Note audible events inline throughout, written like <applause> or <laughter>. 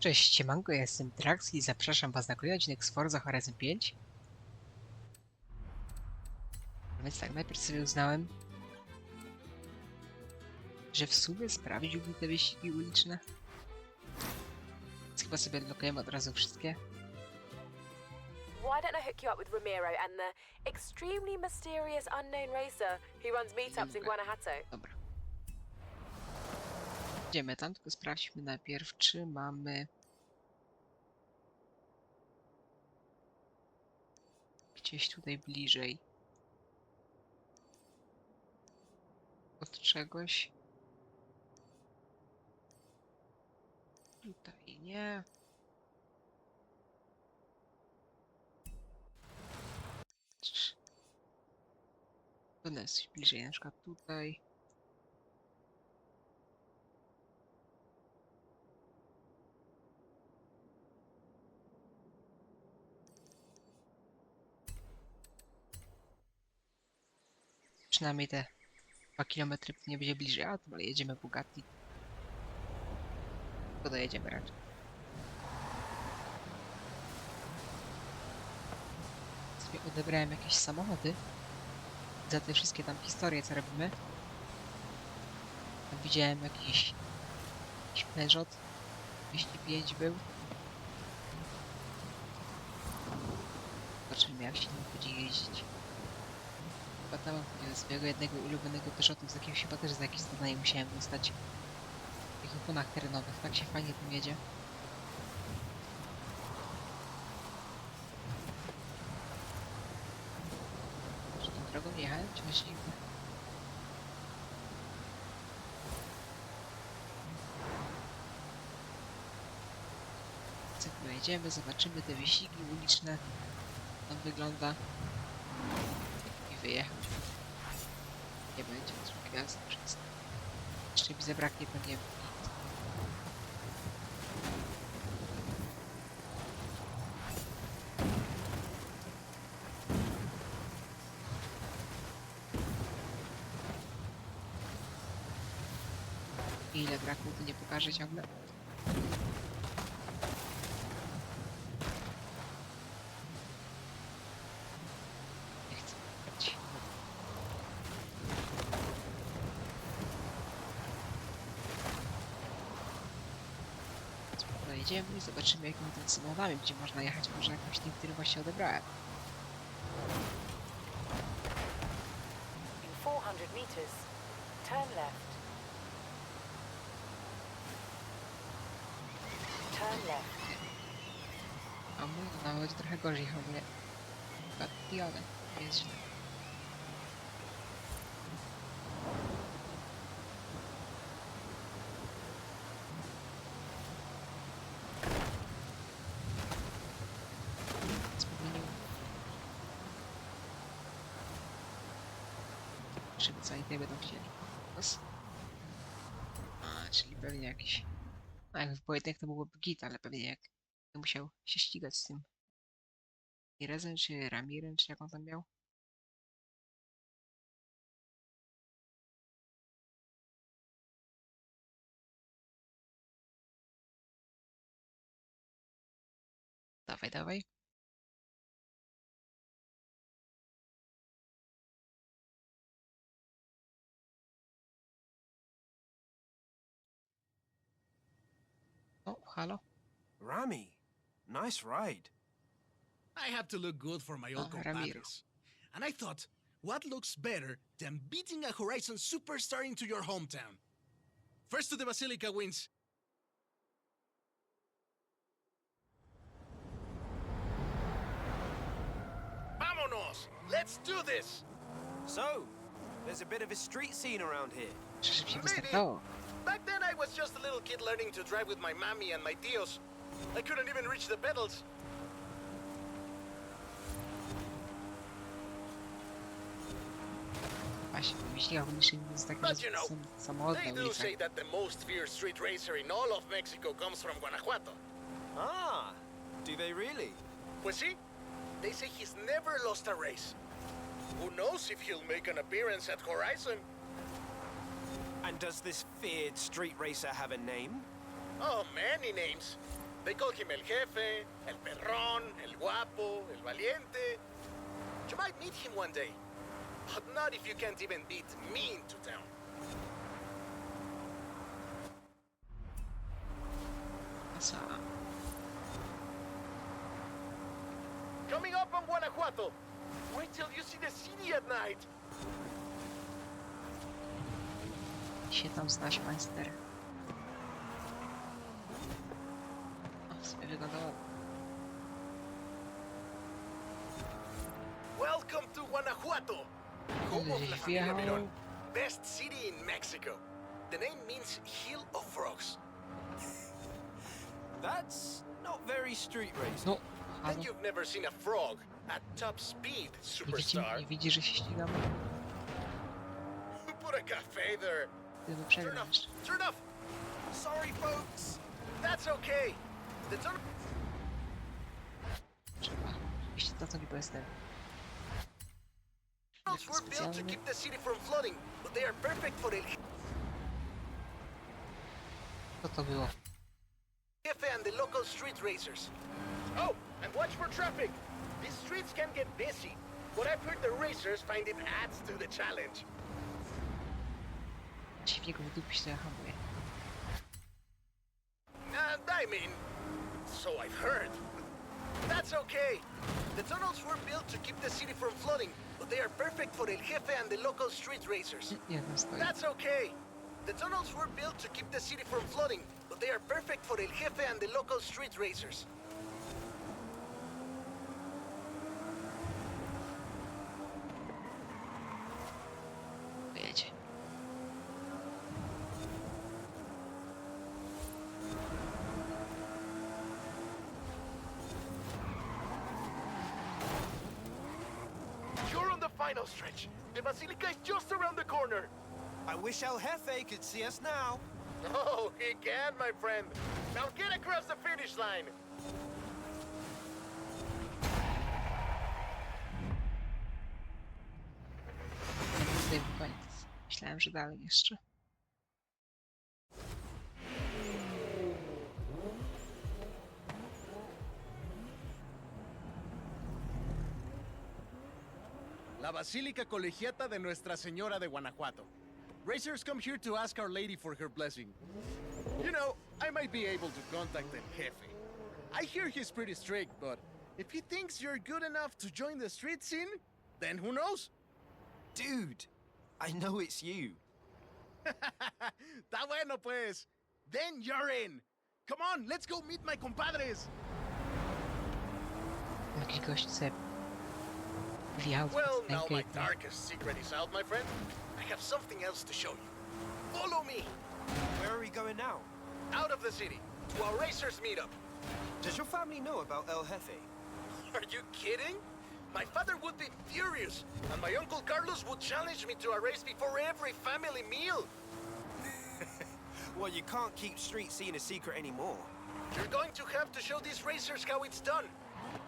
Cześć, siemanko, ja jestem Drax i zapraszam was na kolejny odcinek z Forza Horizon 5. Więc tak, najpierw sobie uznałem, że w sumie sprawdziłbym te wyścigi uliczne. Więc chyba sobie odblokujemy od razu wszystkie. Why don't I hook you up with and the extremely mysterious unknown racer who runs meetups in. Guanajuato? Dobra. Idziemy tam, tylko sprawdźmy najpierw, czy mamy... Gdzieś tutaj bliżej. Od czegoś. Tutaj nie. Jest bliżej, na przykład tutaj. Przynajmniej te 2 km nie będzie bliżej, a to jedziemy Bugatti. To dojedziemy raczej. Sobie odebrałem jakieś samochody. Za te wszystkie tam historie, co robimy. Tam widziałem jakiś, jakiś Peugeot 205 był. Zobaczymy jak się nim będzie jeździć. Tam mam swojego jednego ulubionego Peugeotu z jakiegoś chyba też za jakieś zadanie musiałem dostać. W takich oponach terenowych, tak się fajnie tym jedzie. Czy tą drogą jechałem, czy myśliwy? Co jedziemy, zobaczymy te wyścigi uliczne. On wygląda. I wyjechać. Nie będzie gwiazd przez Jeszcze mi zabraknie pewnie. Ile brakło, to nie pokażę ciągle. Nie chcę brać. Pojedziemy i zobaczymy jakimi tam samochodami będzie można jechać. Może jakąś tym, który właśnie odebrałem. In 400 meters, turn left. Turn left. A mój nawet trochę gorzej ale nie jest źle. Co oni tutaj będą chcieli. Os. A, czyli pewnie jakiś... A jak w pojedynek to byłoby git, ale pewnie jak musiał się ścigać z tym Irezem czy Ramirem, czy jak on tam miał? Dawaj, dawaj. Halo? Rami, nice ride. I have to look good for my old Ah, compadres. And I thought, what looks better than beating a Horizon superstar into your hometown? First to the Basilica wins. Vámonos! Let's do this! So, there's a bit of a street scene around here. Że szybciej Maybe. Wystartowało. Back then, I was just a little kid learning to drive with my mommy and my tios. I couldn't even reach the pedals. Właśnie, w wyścigach ulicznych jest takie, But że you know, są samochody They na do ulicach. say that the most fierce street racer in all of Mexico comes from Guanajuato. Ah, do they really? Pues sí. They say he's never lost a race. Who knows if he'll make an appearance at Horizon? And does this feared street racer have a name? Oh, many names. They call him El Jefe, El Perrón, El Guapo, El Valiente. You might meet him one day, but not if you can't even beat me into town. Masa. Coming up on Guanajuato. Wait till you see the city at night. Się tam znasz, majster. O, sobie wygląda ładnie. Welcome to Guanajuato, home of La Familia wjechał. Best city in Mexico. The name means Hill of Frogs. That's not very street race. No, And you've never seen a frog at top speed, Nie widzi, superstar. nie widzi, że się ścigamy? Put a cafe there. Turn off. Turn off. Sorry, folks. That's okay. The turn. Trzeba. Jeśli to, to nie jestem. Tunnels were built to keep the city from flooding, but they are perfect for El Co to było? Jefe and the local street racers. Oh, and watch for traffic. These streets can get busy, but I've heard the racers find it adds to the challenge. Dziwnie go wydupić, to ja hamuję. And I mean, so I've heard. That's okay. The tunnels were built to keep the city from flooding, but they are perfect for El Jefe and the local street racers. Jeden stoi. That's okay. The tunnels were built to keep the city from flooding, but they are perfect for El Jefe and the local street racers. You're the stretch. The Basilica is just around the corner. I wish El Jefe could see us now. <laughs> Oh, he can, my friend. Now get across the finish line. Tutaj był koniec. Myślałem, że dalej jeszcze. La Basílica Colegiata de Nuestra Señora de Guanajuato. Racers come here to ask Our Lady for her blessing. You know, I might be able to contact El Jefe. I hear he's pretty strict, but if he thinks you're good enough to join the street scene, then who knows? Dude, I know it's you. <laughs> Está bueno, pues. Then you're in. Come on, let's go meet my compadres. Jakiś gość sobie wjechał Well, now my darkest secret is out, my friend. I have something else to show you. Follow me Where are we going now? out of the city to our racers meetup. Does your family know about El Jefe? <laughs> Are you kidding? My father would be furious, and my uncle Carlos would challenge me to a race before every family meal. <laughs> Well, you can't keep street scene a secret anymore. You're going to have to show these racers how it's done.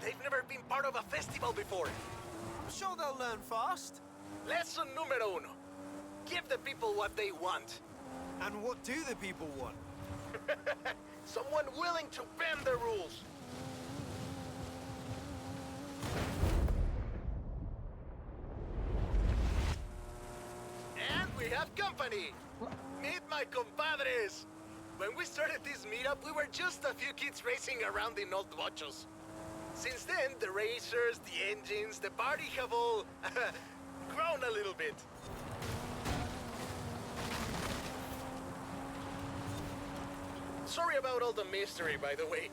They've never been part of a festival before. I'm sure they'll learn fast. Lesson numero uno. Give the people what they want. And what do the people want? <laughs> Someone willing to bend the rules. And we have company. Meet my compadres. When we started this meetup, we were just a few kids racing around in old bochos. Since then, the racers, the engines, the party have all <laughs> grown a little bit. Sorry about all the mystery, by the way.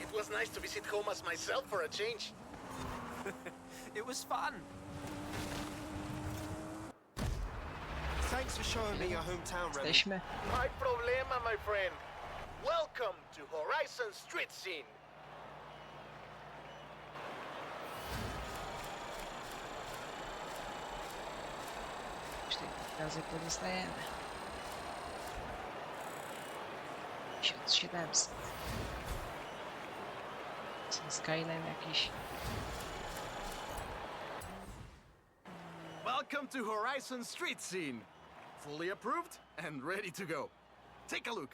It was nice to visit home as myself for a change. <laughs> It was fun. Thanks for showing me your hometown, Remy. My problema, my friend. Welcome to Horizon Street Scene. Razy pozostajemy. 1700. Ten Skyline jakiś. Welcome to Horizon Street Scene. Fully approved and ready to go. Take a look.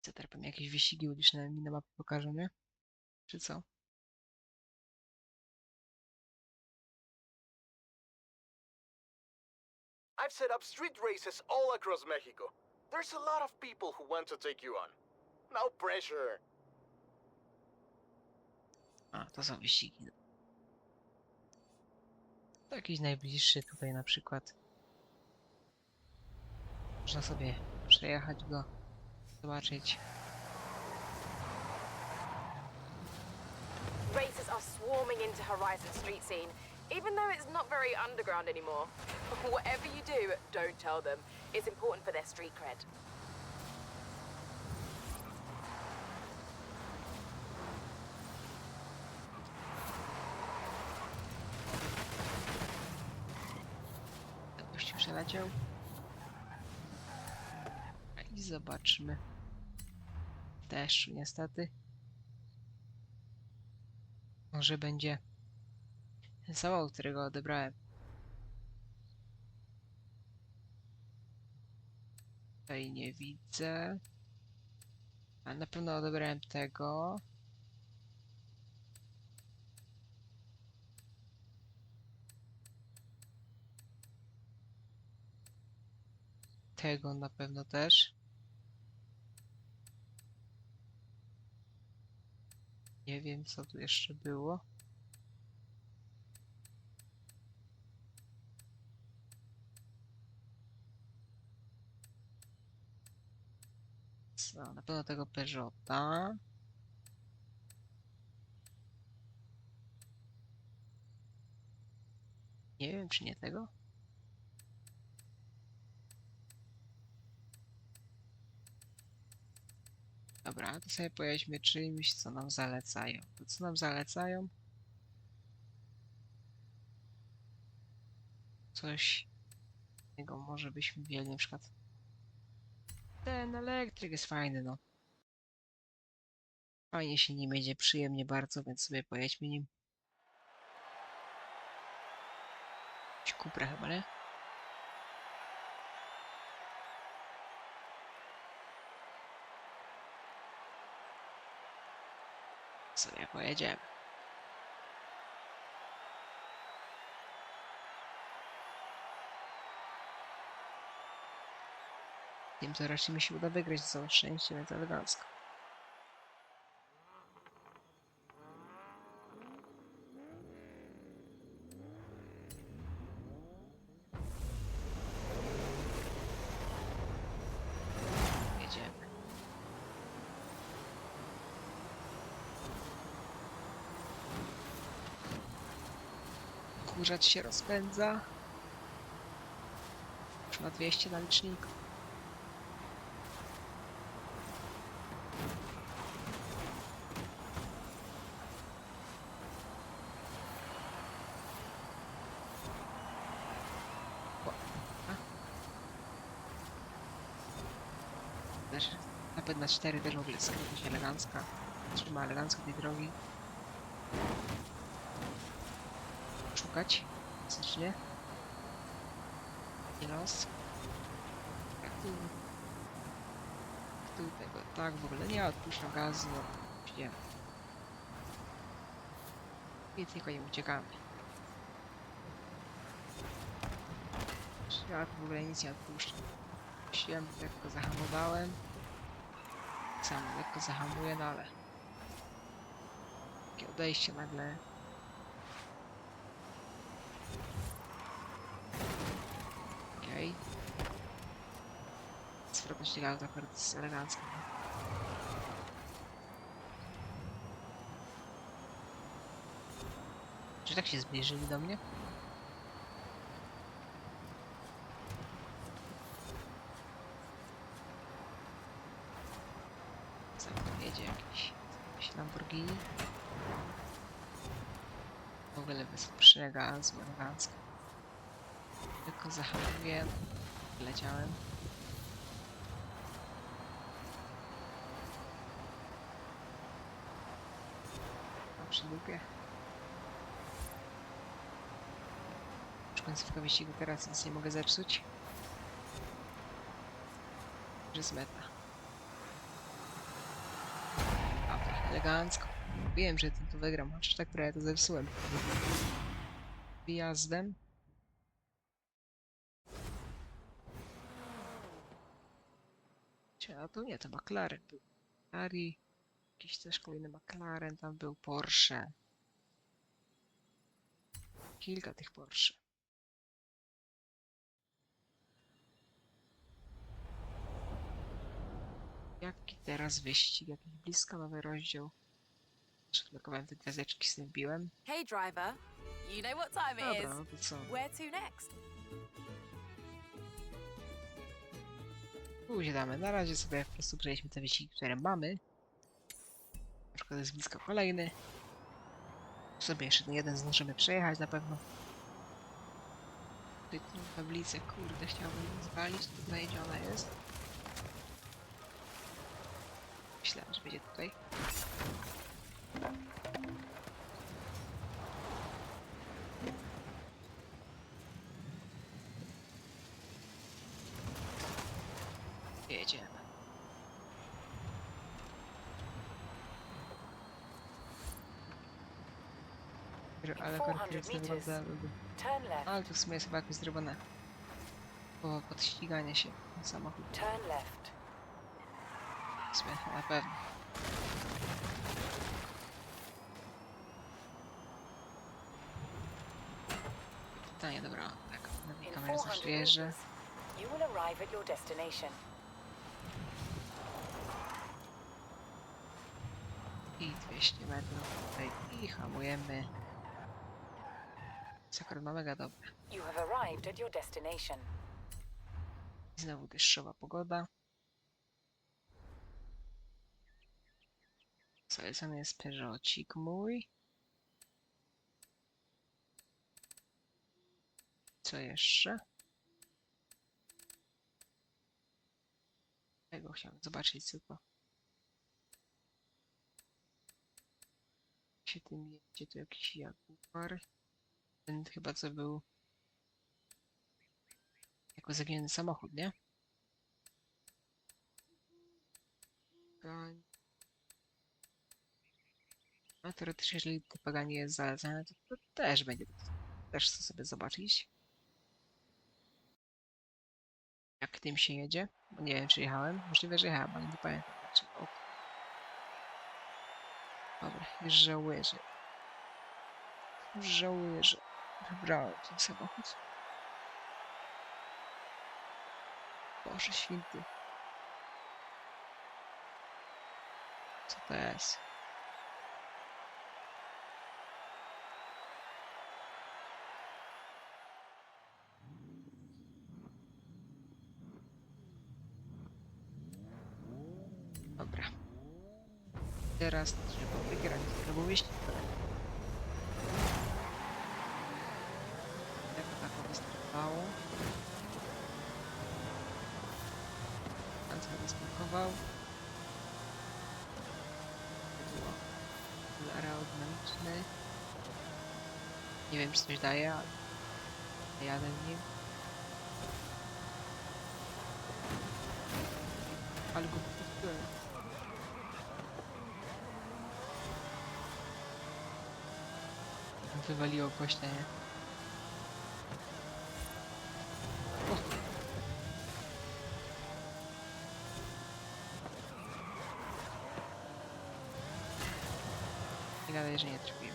Co teraz pewnie jakieś wyścigi uliczne mi na mapie pokażą, nie? Czy co? I've set up street races all across Mexico. There's a lot of people who want to take you on. No pressure. A, to są wyścigi. To jakiś najbliższy tutaj na przykład. Można sobie przejechać go, zobaczyć. Racers are swarming into Horizon Street Scene, even though it's not very underground anymore. <laughs> Whatever you do, don't tell them. It's important for their street cred. Gościu przeleciał. I zobaczmy. Deszczu niestety. Może będzie ten samochód, którego odebrałem. Tutaj nie widzę. Ale na pewno odebrałem tego. Tego na pewno też. Nie wiem, co tu jeszcze było. Co, na pewno tego Peugeota. Nie wiem, czy nie tego. Dobra, to sobie pojedźmy czymś, co nam zalecają. To co nam zalecają? Coś tego może byśmy wzięli na przykład. Ten elektryk jest fajny, no. Fajnie się nim jedzie, przyjemnie bardzo, więc sobie pojedźmy nim. Jakiś Cupra chyba, nie? sobie pojedziemy. Tym to raczej mi się uda wygrać, to całe szczęście, więc elegancko. Kurzacz się rozpędza. Już ma 200 na liczniku. 4 też w ogóle skręta się elegancka. Trzyma elegancko tej drogi. Szukać. Zacznie. I los. Tu. Tego. Tak, w ogóle nie odpuszczam gazu. No, idziemy. I tylko nie uciekamy. Ja w ogóle nic nie odpuszczam. Siłem, tak tylko zahamowałem. Sam lekko zahamuję, no ale... Takie odejście nagle Okej. Zwrotność tego auta akurat jest elegancka. Czy tak się zbliżyli do mnie? Co tam jedzie jakiś, jakiś Lamborghini? W ogóle bez gazu, elegancko. Tylko zahamuję. Leciałem. A przy dupie. Już końcówka wyścigu teraz nic nie mogę zepsuć. Że jest Elegancko. Wiem, że ten to wygram, chociaż tak prawie to zepsułem. Wyjazdem. A to nie, to McLaren był. Ferrari. Jakiś też kolejny McLaren, tam był Porsche. Kilka tych Porsche. Jaki teraz wyścig? Jakiś blisko nowy rozdział. Przeblokowałem te gwiazdeczki, z tym wbiłem. Hey, driver. You know what time it Dobra, no to co? Where to next? Później damy. Na razie sobie po prostu przejdźmy te wyścigi, które mamy. Na przykład jest blisko kolejny. Sobie jeszcze ten jeden zdążymy przejechać na pewno. Tutaj tą tablicę, kurde, chciałbym zwalić, to znajdzie ona jest. Myślałem, że będzie tutaj. Jedziemy. Ale 400 konkretnie meters. wygląda... Ale to w sumie jest chyba jakoś zrobione. Po podściganie się na samochód. Turn left. Sumie na pewno. Pytanie, dobra, tak. Na In kamerę 400 zaświeżę. meters, you will arrive at your destination. I 200 metrów tutaj. I hamujemy. Sakra mega dobre. You have arrived at your destination. Znowu deszczowa pogoda. Zalecany jest Peugeotik mój. Co jeszcze? Tego chciałem zobaczyć, to. się tym jedzie, tu jakiś Jaguar. Ten chyba co był jako zaginiony samochód, nie? Gań. A teoretycznie, jeżeli to paganie jest zalecane, to, to też będzie. Też chcę sobie zobaczyć. Jak tym się jedzie? Bo nie wiem, czy jechałem. Możliwe, że jechałem, ale nie pamiętam. Czy... O. Dobra, żałuję, że... Żałuję, że wybrałem ten samochód. Boże święty. Co to jest? Dobra. Teraz trzeba wygrać tego wyścig. Jak to tak wystartowało? Pan sobie rozpakował. Było aerodynamiczny. Nie wiem, czy coś daje, ale jadę nim. Ale go Wywaliło głośno, nie? Nie gadaj, że nie trafiłem.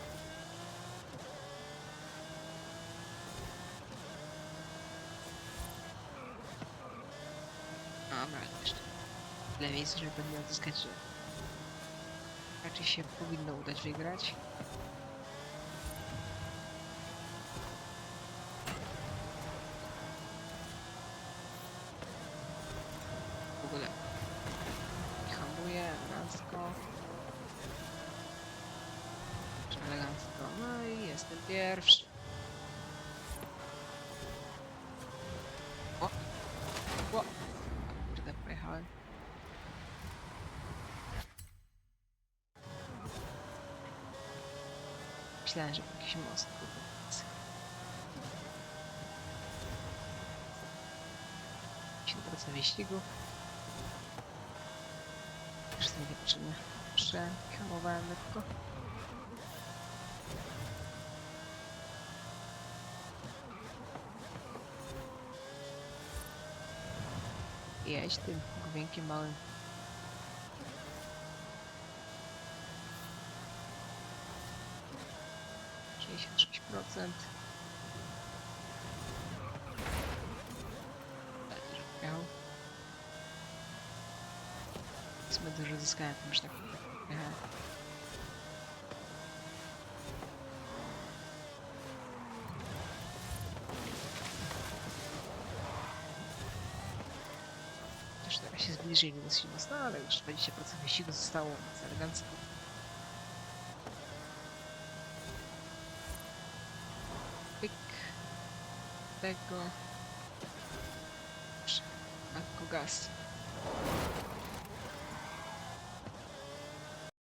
Dobra, jeszcze. Tyle miejsc, żeby pewnie odzyskać, że raczej się powinno udać wygrać. w ogóle hamuję elegancko. Elegancko. No i jestem pierwszy. O! O! Kurde, pojechałem. Myślałem, że jakiś most. Się do wyścigu. Już to niepotrzebne. Przehamowałem lekko. Jedź tym główienkiem małym. Sześć procent. Miał. Sumie dużo zyskałem że tak. Też teraz się zbliżyli dosyć mocno, ale już 20% wyścigu zostało, więc elegancko. Tego. Lekko gaz.